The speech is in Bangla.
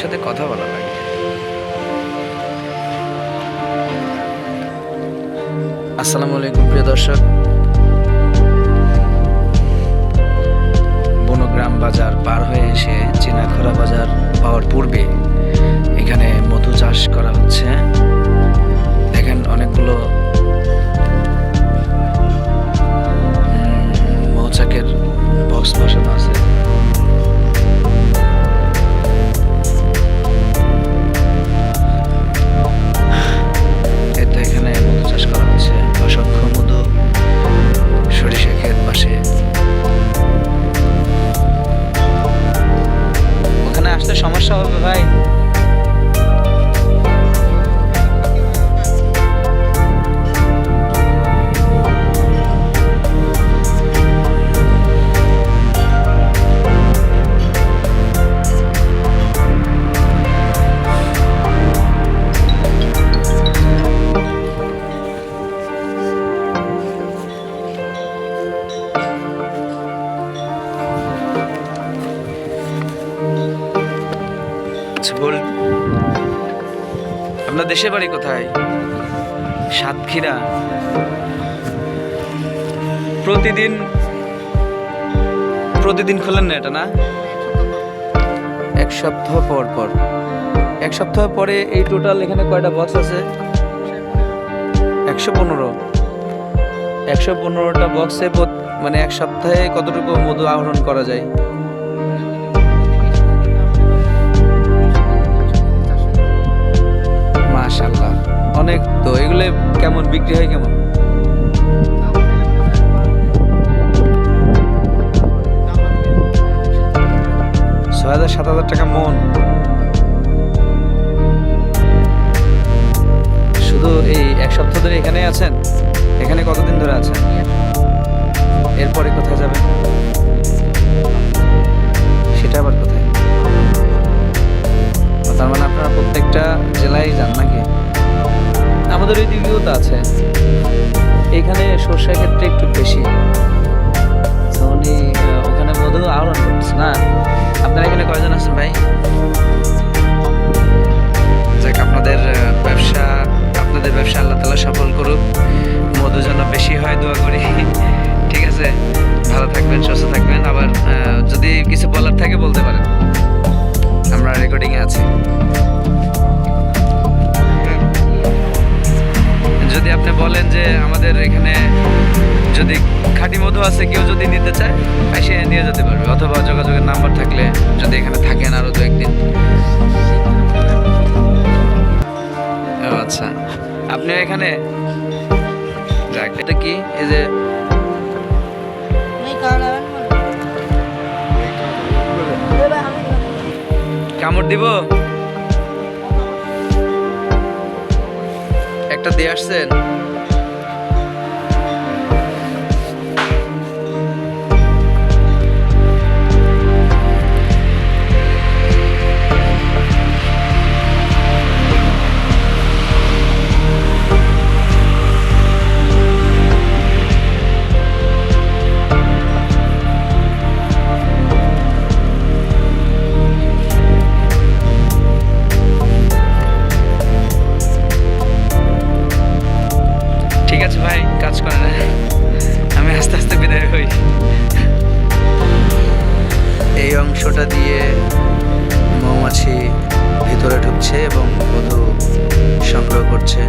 সাথে কথা বলা লাগে। আসসালামু আলাইকুম, প্রিয় দর্শক। বনগ্রাম বাজার পার হয়ে এসে চিনাখরা বাজার পাওয়ার পূর্বে এখানে মধু চাষ করা হচ্ছে। দেখেন অনেকগুলো মৌচাকের বক্স বসানো আছে। সমস্যা হবে ভাই আচ্ছা বল আপনার দেশের বাড়ি কোথায়? সাতক্ষীরা। প্রতিদিন প্রতিদিন খোলেন না এটা, না? এক সপ্তাহ পর পর। এক সপ্তাহ পরে এই টোটাল এখানে কয়টা বক্স আছে? একশো পনেরো। একশো পনেরোটা বক্সে মানে এক সপ্তাহে কতটুকু মধু আহরণ করা যায়? মাশাল্লাহ অনেক তো এগুলো কেমন, বিক্রি হয় কেমন? ছয় হাজার, সাত হাজার টাকা মন। শুধু এই এক সপ্তাহ ধরে এখানেই আছেন? এখানে কতদিন ধরে আছেন? এরপরে কোথায় যাবেন? তো আছে। এখানে সর্ষের ক্ষেত্রে একটু বেশি। উনি ওখানে মধু আহরণ করতেছে, না? আপনার এখানে কয়জন আছেন ভাই? যাক, আপনাদের ব্যবসা আপনাদের ব্যবসা আল্লাহ তালা সফল করুক। মধু যেন বেশি হয়, দোয়া করি। যদি খাঁটি মধু আছে কেউ যদি নিতে চায় এসে নিয়ে যেতে পারবে। অথবা যোগাযোগের নাম্বার থাকলে যদি এখানে থাকেন আরও দু একদিন। আচ্ছা। আপনি এখানে এটা কি? এই যে কামড় দিব? একটা দিয়ে আসছেন? এই দিয়ে মৌমাছি ভিতরে ঢুকছে এবং মধু সংগ্রহ করছে।